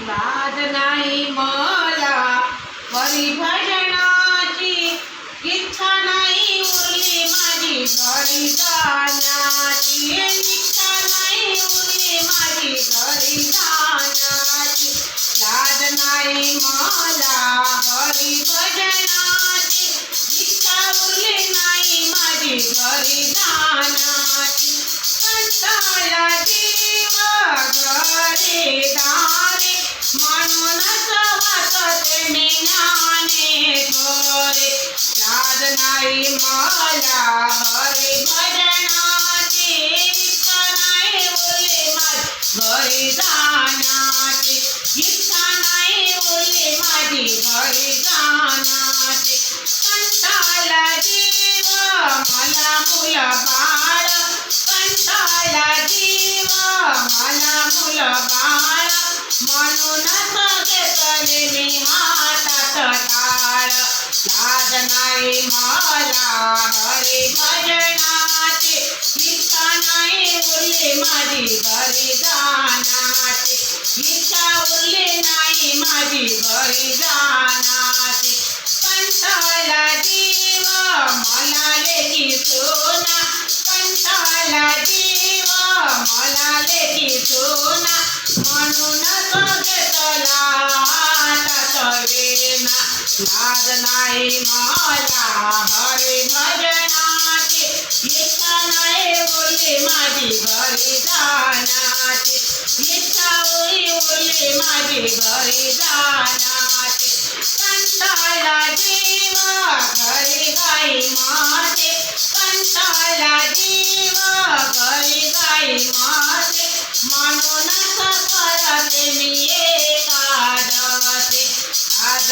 लाज नाही मला. परिभजनाची इच्छा नाही उरली माझी. घरी जाण्याची इच्छा नाही उरली माझी. घरी जाण्याची लाज नाही मला. हरिभजनाची इच्छा उरली नाही माझी. घरी जाण्याची कंटाळा जीव घरी जा म्हणूनच वाचते ज्ञाने थोरे नाही मला हरी भजनाची इच्छा नाही उरली माझी घरी जाण्याची इच्छा नाही उरली माझी घरी जाण्याची कंटाळा जीव मला मला हरी भजनाची इच्छा नाही माझी घरी जानाचे इच्छा नाही माझी घरी जाण्याची कंटाळा जीव मला लेकी सोना हातात वेना नाही मला हरी भजनाची इच्छा नाही उरली माझी घरी जाण्याची इच्छा उरली उरली माझी घरी जाण्याची. कंटाळा जीव घरी गाई माते कंटाळा जीव घरी गाई माते म्हणूनच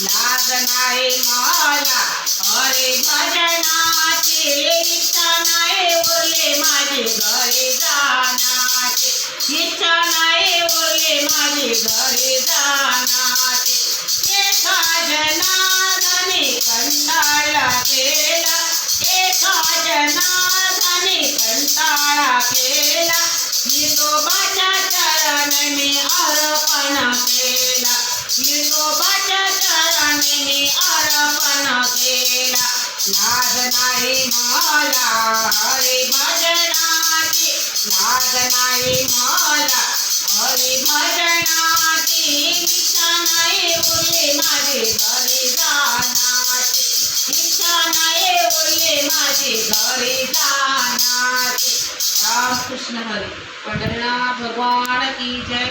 लाज नाही मला हरे भजनाचे इच्छा नाही उरली माझे घरी जाण्याची. इच्छा नाही उरली माझे घरी जाण्याची. एका जनार्दनी कंटाळा केला एका जनार्दनी कंटाळा केला. विठोबाच्या चरण मी अर्पण केला विठोबाच्या चरण केला लाज नाही मला हरी भजनाची लाज नाही मला हरी भजनाची इच्छा नाही उरली माझी घरी जाण्याची इच्छा नाही उरली माझी घरी जाण्याची रामकृष्ण हरी पंढरीनाथ भगवान की जय.